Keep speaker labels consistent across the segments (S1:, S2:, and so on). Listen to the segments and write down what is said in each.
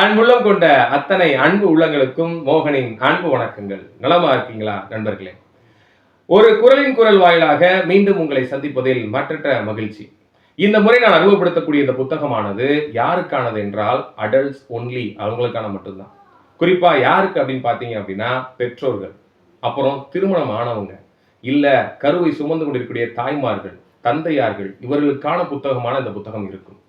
S1: அன்புள்ளம் கொண்ட அத்தனை அன்பு உள்ளங்களுக்கும் மோகனின் அன்பு வணக்கங்கள். நலமா இருக்கீங்களா நண்பர்களே? ஒரு குரலின் குரல் வாயிலாக மீண்டும் உங்களை சந்திப்பதில் மற்றற்ற மகிழ்ச்சி. இந்த முறை நான் அறிமுகப்படுத்தக்கூடிய இந்த புத்தகமானது யாருக்கானது என்றால் அடல்ட்ஸ் ஒன்லி அவங்களுக்கான மட்டும்தான். குறிப்பா யாருக்கு அப்படின்னு பார்த்தீங்க அப்படின்னா பெற்றோர்கள். அப்புறம் திருமணம் ஆனவங்க இல்ல கருவை சுமந்து கொண்டிருக்கக்கூடிய தாய்மார்கள் தந்தையார்கள் இவர்களுக்கான புத்தகமான இந்த புத்தகம் இருக்கும்.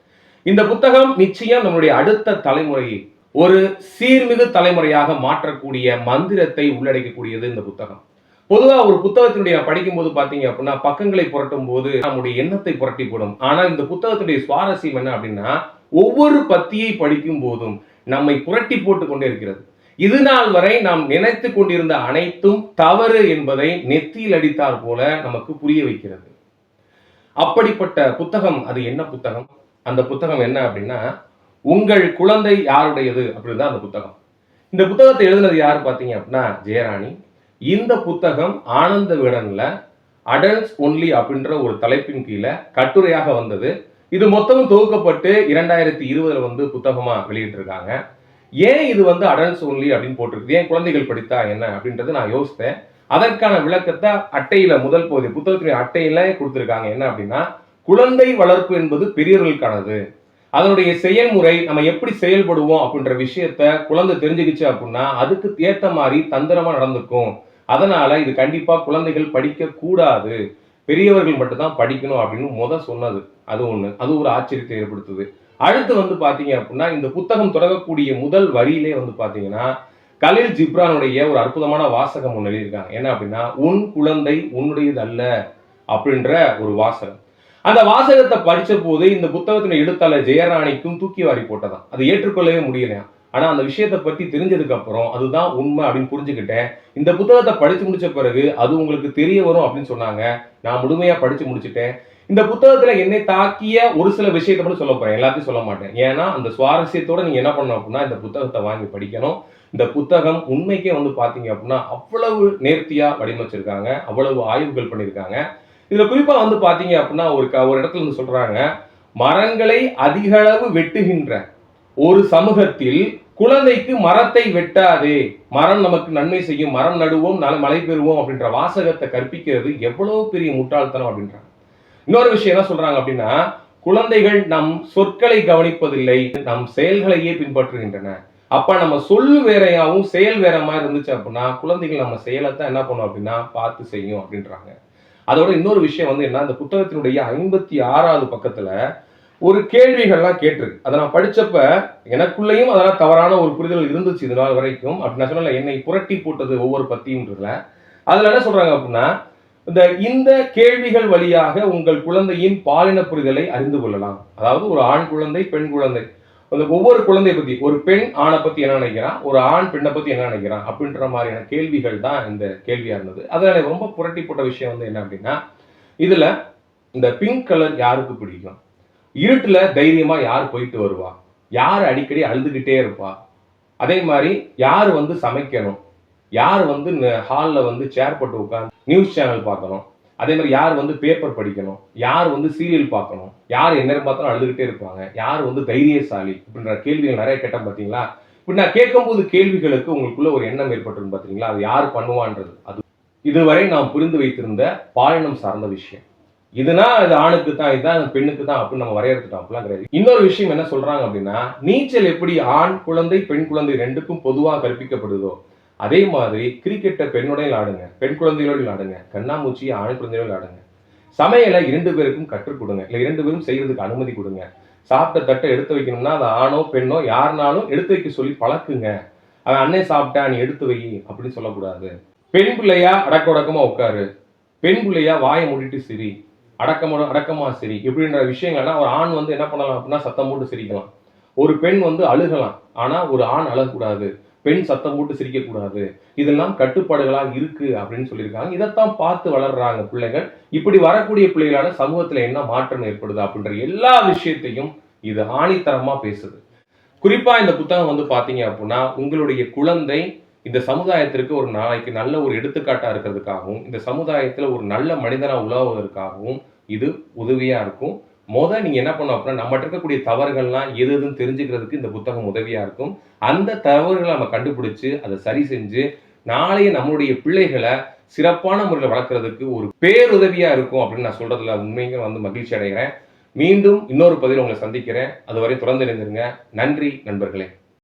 S1: இந்த புத்தகம் நிச்சயம் நம்முடைய அடுத்த தலைமுறையை ஒரு சீர்மிகு தலைமுறையாக மாற்றக்கூடிய மந்திரத்தை உள்ளடக்கக்கூடியது இந்த புத்தகம். பொதுவா ஒரு புத்தகத்தினுடைய படிக்கும்போது பார்த்தீங்க அப்படின்னா பக்கங்களை புரட்டும் போது நம்முடைய எண்ணத்தை புரட்டி போடும் ஆனால் இந்த புத்தகத்துடைய சுவாரஸ்யம் என்ன அப்படின்னா ஒவ்வொரு பத்தியை படிக்கும் போதும் நம்மை புரட்டி போட்டு கொண்டே இருக்கிறது. இது நாள் வரை நாம் நினைத்து கொண்டிருந்த அனைத்தும் தவறு என்பதை நெத்தியில் அடித்தார் போல நமக்கு புரிய வைக்கிறது. அப்படிப்பட்ட புத்தகம் அது என்ன புத்தகம்? அந்த புத்தகம் என்ன அப்படின்னா உங்கள் குழந்தை யாருடையது? அப்படின்னு தான் அந்த புத்தகம். இந்த புத்தகத்தை எழுதினது யார் பார்த்தீங்க அப்படின்னா ஜெயராணி. இந்த புத்தகம் ஆனந்த விகடன்ல அடல்ட்ஸ் ஒன்லி அப்படின்ற ஒரு தலைப்பின் கீழே கட்டுரையாக வந்தது. இது மொத்தமும் தொகுக்கப்பட்டு இரண்டாயிரத்தி இருபதில் வந்து புத்தகமாக வெளியிட்டிருக்காங்க. ஏன் இது வந்து அடல்ட்ஸ் ஒன்லி அப்படின்னு போட்டிருக்கு ஏன் குழந்தைகள் படித்தா என்ன அப்படின்றது நான் யோசித்தேன். அதற்கான விளக்கத்தை அட்டையில் முதல் பகுதி புத்தகத்தினுடைய அட்டையில கொடுத்துருக்காங்க. என்ன அப்படின்னா குழந்தை வளர்ப்பு என்பது பெரியவர்களுக்கானது. அதனுடைய செயல்முறை நம்ம எப்படி செயல்படுவோம் அப்படின்ற விஷயத்த குழந்தை தெரிஞ்சுக்கிச்சு அப்படின்னா அதுக்கு ஏற்ற மாதிரி தந்திரமா நடந்துக்கும். அதனால இது கண்டிப்பா குழந்தைகள் படிக்க கூடாது பெரியவர்கள் மட்டும்தான் படிக்கணும் அப்படின்னு முத சொன்னது. அது ஒண்ணு. அது ஒரு ஆச்சரியத்தை ஏற்படுத்துது. அடுத்து வந்து பாத்தீங்க அப்படின்னா இந்த புத்தகம் தொடங்கக்கூடிய முதல் வரியிலே வந்து பாத்தீங்கன்னா கலில் ஜிப்ரானுடைய ஒரு அற்புதமான வாசகம் ஒன்று எழுதியிருக்காங்க. என்ன அப்படின்னா உன் குழந்தை உன்னுடையது அல்ல அப்படின்ற ஒரு வாசகம். அந்த வாசகத்தை படித்த போது இந்த புத்தகத்தின் எழுத்தாளர் ஜெயராணிக்கும் தூக்கி வாரி போட்டதான். அது ஏற்றுக்கொள்ளவே முடியலையா? ஆனா அந்த விஷயத்தை பத்தி தெரிஞ்சதுக்கு அப்புறம் அதுதான் உண்மை அப்படின்னு புரிஞ்சுக்கிட்டேன். இந்த புத்தகத்தை படித்து முடிச்ச பிறகு அது உங்களுக்கு தெரிய வரும் அப்படின்னு சொன்னாங்க. நான் முழுமையா படித்து முடிச்சிட்டேன். இந்த புத்தகத்துல என்னை தாக்கிய ஒரு சில விஷயத்தை மட்டும் சொல்ல போறேன். எல்லாத்தையும் சொல்ல மாட்டேன். ஏன்னா அந்த சுவாரஸ்யத்தோட நீங்க என்ன பண்ணணும் அப்படின்னா இந்த புத்தகத்தை வாங்கி படிக்கணும். இந்த புத்தகம் உண்மைக்கே வந்து பாத்தீங்க அப்படின்னா அவ்வளவு நேர்த்தியா வடிவமைச்சிருக்காங்க. அவ்வளவு ஆய்வுகள் பண்ணியிருக்காங்க. இதுல குறிப்பா வந்து பார்த்தீங்க அப்படின்னா ஒரு க- ஒரு இடத்துல இருந்து சொல்றாங்க மரங்களை அதிக அளவு வெட்டுகின்ற ஒரு சமூகத்தில் குழந்தைக்கு மரத்தை வெட்டாதே மரம் நமக்கு நன்மை செய்யும் மரம் நடுவோம் நல்ல மழை பெறுவோம் அப்படின்ற வாசகத்தை கற்பிக்கிறது எவ்வளவு பெரிய முட்டாள்தனம் அப்படின்றாங்க. இன்னொரு விஷயம் என்ன சொல்றாங்க அப்படின்னா குழந்தைகள் நம் சொற்களை கவனிப்பதில்லை நம் செயல்களையே பின்பற்றுகின்றன. அப்ப நம்ம சொல்லு வேறையாவும் செயல் வேற மாதிரி இருந்துச்சு அப்படின்னா குழந்தைகள் நம்ம செயலைத்தான் என்ன பண்ணும் அப்படின்னா பார்த்து செய்யும் அப்படின்றாங்க. அதோட இன்னொரு விஷயம் வந்து என்ன அந்த புத்தகத்தினுடைய ஐம்பத்தி ஆறாவது பக்கத்துல ஒரு கேள்விகள்லாம் கேட்டிருக்கு. அதை நான் படித்தப்ப எனக்குள்ளேயும் அதெல்லாம் தவறான ஒரு புரிதல் இருந்துச்சு இது நாள் வரைக்கும். அப்படி நான் சொன்னல என்னை புரட்டி போட்டது ஒவ்வொரு பத்தியும்ன்றதுல. அதில் என்ன சொல்றாங்க அப்படின்னா இந்த இந்த கேள்விகள் வழியாக உங்கள் குழந்தையின் பாலின புரிதலை அறிந்து கொள்ளலாம். அதாவது ஒரு ஆண் குழந்தை பெண் குழந்தை. அந்த ஒவ்வொரு குழந்தையை பத்தி ஒரு பெண் ஆணை பத்தி என்ன நினைக்கிறான் ஒரு ஆண் பெண்ணை பத்தி என்ன நினைக்கிறான் அப்படின்ற மாதிரியான கேள்விகள் தான் இந்த கேள்வியா இருந்தது. அதனால் ரொம்ப புரட்டி போட்ட விஷயம் வந்து என்ன அப்படின்னா இதுல இந்த பிங்க் கலர் யாருக்கு பிடிக்கும்? இருட்டுல தைரியமா யார் போயிட்டு வருவா? யார் அடிக்கடி அழுதுகிட்டே இருப்பா? அதே மாதிரி யார் வந்து சமைக்கணும்? யார் வந்து ஹாலில் வந்து சேர் போட்டு உட்காந்து நியூஸ் சேனல் பார்க்கணும்? அதே மாதிரி யார் வந்து பேப்பர் படிக்கணும்? யார் வந்து சீரியல் பார்க்கணும்? யார் என்ன பார்த்தாலும் அழுதுகிட்டே இருப்பாங்க. யார் வந்து தைரியசாலி? அப்படின்ற கேள்விகள் நிறைய கேட்டோம் பார்த்தீங்களா இப்படி நான் கேட்கும்போது கேள்விகளுக்கு உங்களுக்குள்ள ஒரு எண்ணம் ஏற்பட்டிருக்கு பார்த்தீங்களா அது யார் பண்ணுவான்றது? அது இதுவரை நாம் புரிந்து வைத்திருந்த பாலினம் சார்ந்த விஷயம். இதுனா அது ஆணுக்கு தான் இதுதான் பெண்ணுக்கு தான் அப்படின்னு நம்ம வரையறுத்துட்டோம். அப்படிலாம் கிடையாது. இன்னொரு விஷயம் என்ன சொல்றாங்க அப்படின்னா நீச்சல் எப்படி ஆண் குழந்தை பெண் குழந்தை ரெண்டுக்கும் பொதுவாக கற்பிக்கப்படுதோ அதே மாதிரி கிரிக்கெட்டை பெண்ணுடைய விளாடுங்க பெண் குழந்தைகளோடு விளாடுங்க கண்ணாமூச்சி ஆண் குழந்தைகளோடு விளாடுங்க சமையலை இரண்டு பேருக்கும் கற்றுக் கொடுங்க. இல்லை இரண்டு பேரும் செய்யறதுக்கு அனுமதி கொடுங்க. சாப்பிட்ட தட்டை எடுத்து வைக்கணும்னா அது ஆணோ பெண்ணோ யாருனாலும் எடுத்து வைக்க சொல்லி பழக்குங்க. அவன் அண்ணன் சாப்பிட்டா நீ எடுத்து வை அப்படின்னு சொல்லக்கூடாது. பெண் பிள்ளையா அடக்க உடக்கமாக உட்காரு. பெண் பிள்ளையா வாயை மூடிட்டு சிரி. அடக்கமோட அடக்கமா சரி. இப்படின்ற விஷயங்கள்னா ஒரு ஆண் வந்து என்ன பண்ணலாம் அப்படின்னா சத்தம் போட்டு சிரிக்கலாம். ஒரு பெண் வந்து அழுகலாம். ஆனால் ஒரு ஆண் அழகக்கூடாது. பெண் சத்தம் போட்டு சிரிக்கக்கூடாது. இதெல்லாம் கட்டுப்பாடுகளா இருக்கு அப்படின்னு சொல்லியிருக்காங்க. இதைத்தான் பார்த்து வளர்றாங்க பிள்ளைகள். இப்படி வரக்கூடிய பிள்ளைகளான சமூகத்துல என்ன மாற்றம் ஏற்படுது அப்படின்ற எல்லா விஷயத்தையும் இது ஆணித்தரமாக பேசுது. குறிப்பா இந்த புத்தகம் வந்து பார்த்தீங்க அப்படின்னா உங்களுடைய குழந்தை இந்த சமுதாயத்திற்கு ஒரு நாளைக்கு நல்ல ஒரு எடுத்துக்காட்டா இருக்கிறதுக்காகவும் இந்த சமுதாயத்துல ஒரு நல்ல மனிதனாக உலாவுவதற்காகவும் இது உதவியா இருக்கும். முத நீங்கள் என்ன பண்ணணும் அப்படின்னா நம்மகிட்ட இருக்கக்கூடிய தவறுகள்லாம் எது எதுன்னு தெரிஞ்சுக்கிறதுக்கு இந்த புத்தகம் உதவியாக இருக்கும். அந்த தவறுகளை நம்ம கண்டுபிடிச்சு அதை சரி செஞ்சு நாளைய நம்மளுடைய பிள்ளைகளை சிறப்பான முறையில் வளர்க்கறதுக்கு ஒரு பேருதவியாக இருக்கும் அப்படின்னு நான் சொல்கிறதுல உண்மைங்க வந்து மகிழ்ச்சி அடைகிறேன். மீண்டும் இன்னொரு பதிவில் உங்களை சந்திக்கிறேன். அதுவரை தொடர்ந்து இணைந்திருங்க. நன்றி நண்பர்களே.